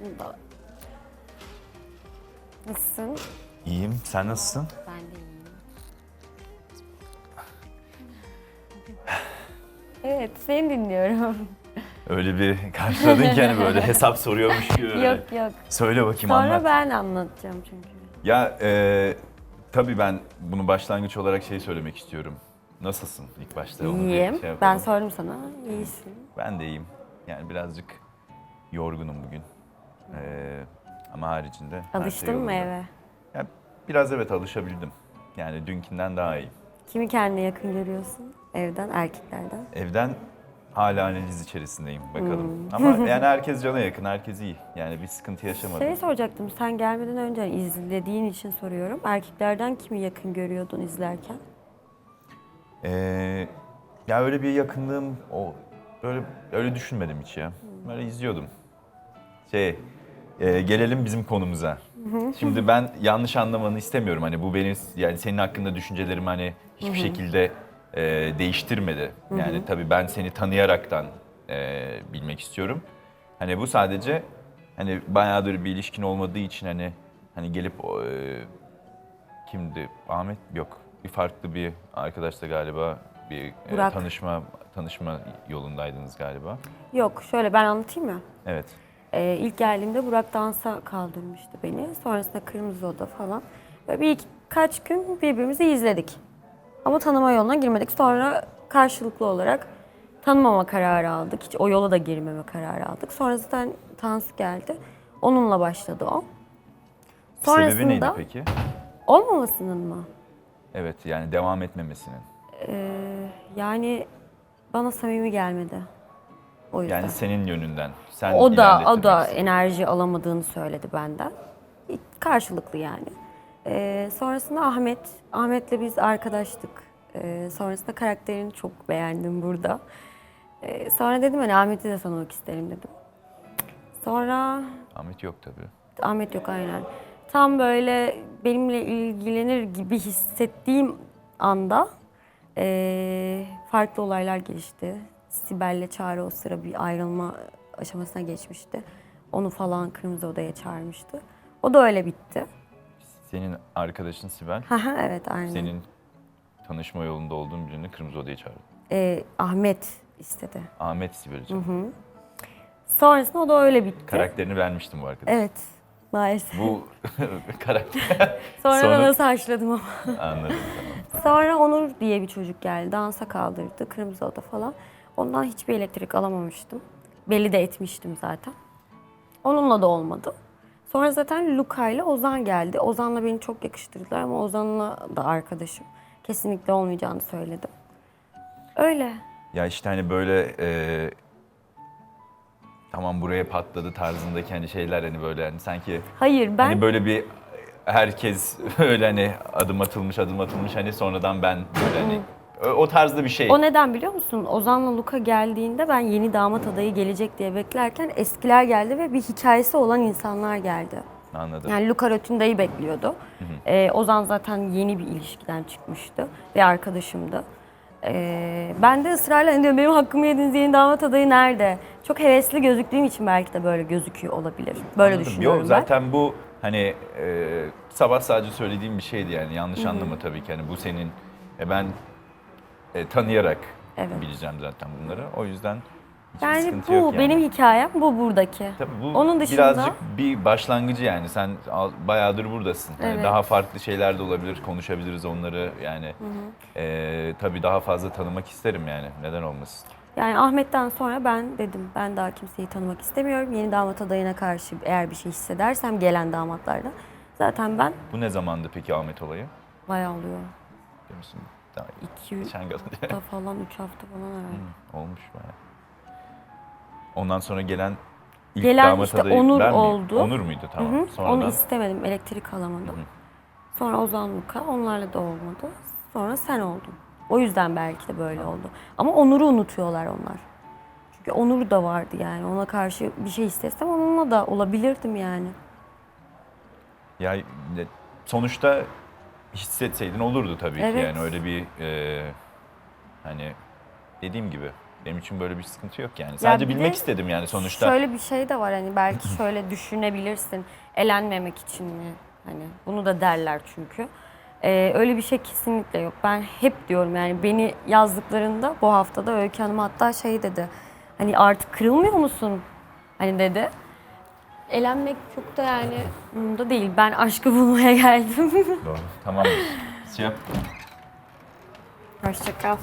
Bunda. Nasılsın? İyiyim. Sen nasılsın? Ben de iyiyim. Evet, seni dinliyorum. Öyle bir karşıladın ki hani böyle hesap soruyormuş gibi. böyle. yok yok. Söyle bakayım Sonra anlat. ben anlatacağım çünkü. Ya e, tabii ben bunu başlangıç olarak şey söylemek istiyorum. Nasılsın ilk başta? Onu bir İyiyim. şey yapalım. ben sordum sana. İyisin. Ben de iyiyim. Yani birazcık yorgunum bugün. E, ama haricinde her şey Alıştın mı yolunda. eve? Ya, biraz evet alışabildim. Yani dünkinden daha iyi. Kimi kendine yakın görüyorsun? Evden, erkeklerden. Evden hala analiz içerisindeyim bakalım. Hmm. Ama yani herkes cana yakın, herkes iyi. Yani bir sıkıntı yaşamadım. Şey soracaktım, sen gelmeden önce hani izlediğin için soruyorum. Erkeklerden kimi yakın görüyordun izlerken? Ee, ya öyle bir yakınlığım o öyle öyle düşünmedim hiç ya. Böyle izliyordum. Şey e, gelelim bizim konumuza. Şimdi ben yanlış anlamanı istemiyorum. Hani bu benim yani senin hakkında düşüncelerimi hani hiçbir şekilde e, değiştirmedi. Yani tabii ben seni tanıyaraktan e, bilmek istiyorum. Hani bu sadece hani bayağıdır bir ilişkin olmadığı için hani hani gelip e, kimdi? Ahmet yok. Bir farklı bir arkadaşla galiba bir e, Burak. tanışma tanışma yolundaydınız galiba. Yok, şöyle ben anlatayım mı? Evet. Ee, ilk geldiğimde Burak dansa kaldırmıştı beni. Sonrasında Kırmızı Oda falan. Böyle bir iki, kaç gün birbirimizi izledik. Ama tanıma yoluna girmedik. Sonra karşılıklı olarak tanımama kararı aldık. Hiç o yola da girmeme kararı aldık. Sonra zaten Tansu geldi. Onunla başladı o. Sebebi neydi Sonrasında peki? olmamasının mı? Evet yani devam etmemesinin. Ee, yani bana samimi gelmedi. O yüzden. Yani senin yönünden. Sen O da o da enerji alamadığını söyledi benden. Karşılıklı yani. Ee, sonrasında Ahmet, Ahmet'le biz arkadaştık. Ee, sonrasında karakterini çok beğendim burada. Ee, sonra dedim hani Ahmet'i de tanımak isterim dedim. Sonra Ahmet yok tabii. Ahmet yok aynen. Tam böyle benimle ilgilenir gibi hissettiğim anda eee, farklı olaylar gelişti. Sibel'le Çağrı o sıra bir ayrılma aşamasına geçmişti. Onu falan Kırmızı Oda'ya çağırmıştı. O da öyle bitti. Senin arkadaşın Sibel, Haha evet aynen. senin tanışma yolunda olduğun birini Kırmızı Oda'ya çağırdı. Eee, Ahmet istedi. Ahmet Sibel'i çağırdı. Sonrasında o da öyle bitti. Karakterini vermiştim bu arkadaş. Evet maalesef. Bu karakter Sonra, sonra- da nasıl haşladım ama. anladım tamam. Sonra Onur diye bir çocuk geldi. Dansa kaldırdı. Kırmızı oda falan. Ondan hiçbir elektrik alamamıştım. Belli de etmiştim zaten. Onunla da olmadı. Sonra zaten Luka ile Ozan geldi. Ozan'la beni çok yakıştırdılar ama Ozan'la da arkadaşım. Kesinlikle olmayacağını söyledim. Öyle. Ya işte hani böyle e, tamam buraya patladı tarzındaki hani şeyler hani böyle hani sanki Hayır ben hani böyle bir herkes öyle hani adım atılmış adım atılmış hani sonradan ben böyle hani o, tarzda bir şey. o neden biliyor musun? Ozan'la Luka geldiğinde ben yeni damat adayı gelecek diye beklerken eskiler geldi ve bir hikayesi olan insanlar geldi. Anladım. Yani Luca Rotunda'yı bekliyordu. Ee, Ozan zaten yeni bir ilişkiden çıkmıştı ve arkadaşımdı. Ee, ben de ısrarla hani diyorum benim hakkımı yediniz yeni damat adayı nerede? Çok hevesli gözüktüğüm için belki de böyle gözüküyor olabilir. Böyle Anladım. düşünüyorum Yok ben. zaten bu hani e, sabah sadece söylediğim bir şeydi yani yanlış anlama tabii ki hani bu senin e, ben e, tanıyarak Evet. bileceğim zaten bunları. O yüzden hiçbir Yani bu yani. benim hikayem bu buradaki. Tabii bu Onun dışında birazcık bir başlangıcı yani sen bayağıdır buradasın. Yani Evet. daha farklı şeyler de olabilir, konuşabiliriz onları yani. E, tabii daha fazla tanımak isterim yani neden olmasın. Yani Ahmet'ten sonra ben dedim ben daha kimseyi tanımak istemiyorum. Yeni damat adayına karşı eğer bir şey hissedersem gelen damatlarda zaten ben Bu ne zamandı peki Ahmet olayı? bayağı oluyor. Biliyor musun? Daha 2 geçen gün hafta falan, 3 hafta falan herhalde. olmuş bayağı. Ondan sonra gelen ilk Gelen damat işte adayı Onur ben miyim? oldu. Onur muydu tamam. Hı hı. Sonradan Onu istemedim, elektrik alamadım. Sonra Ozan Luka, onlarla da olmadı. Sonra sen oldun. O yüzden belki de böyle oldu. Ama Onur'u unutuyorlar onlar. Çünkü Onur da vardı yani. Ona karşı bir şey istesem onunla da olabilirdim yani. ya ne- sonuçta hissetseydin olurdu tabii ki Evet. yani öyle bir e, hani dediğim gibi Benim için böyle bir sıkıntı yok yani. Sadece bir bilmek de istedim yani sonuçta. Şöyle bir şey de var hani belki şöyle düşünebilirsin. Elenmemek için mi? Hani bunu da derler çünkü. Ee, öyle bir şey kesinlikle yok. Ben hep diyorum yani beni yazdıklarında bu haftada Öykü Hanım hatta şey dedi. Hani artık kırılmıyor musun? Hani dedi. Elenmek çok da yani umurumda değil. Ben aşkı bulmaya geldim. Doğru. Tamamdır. Şey yap. Hoşça kal.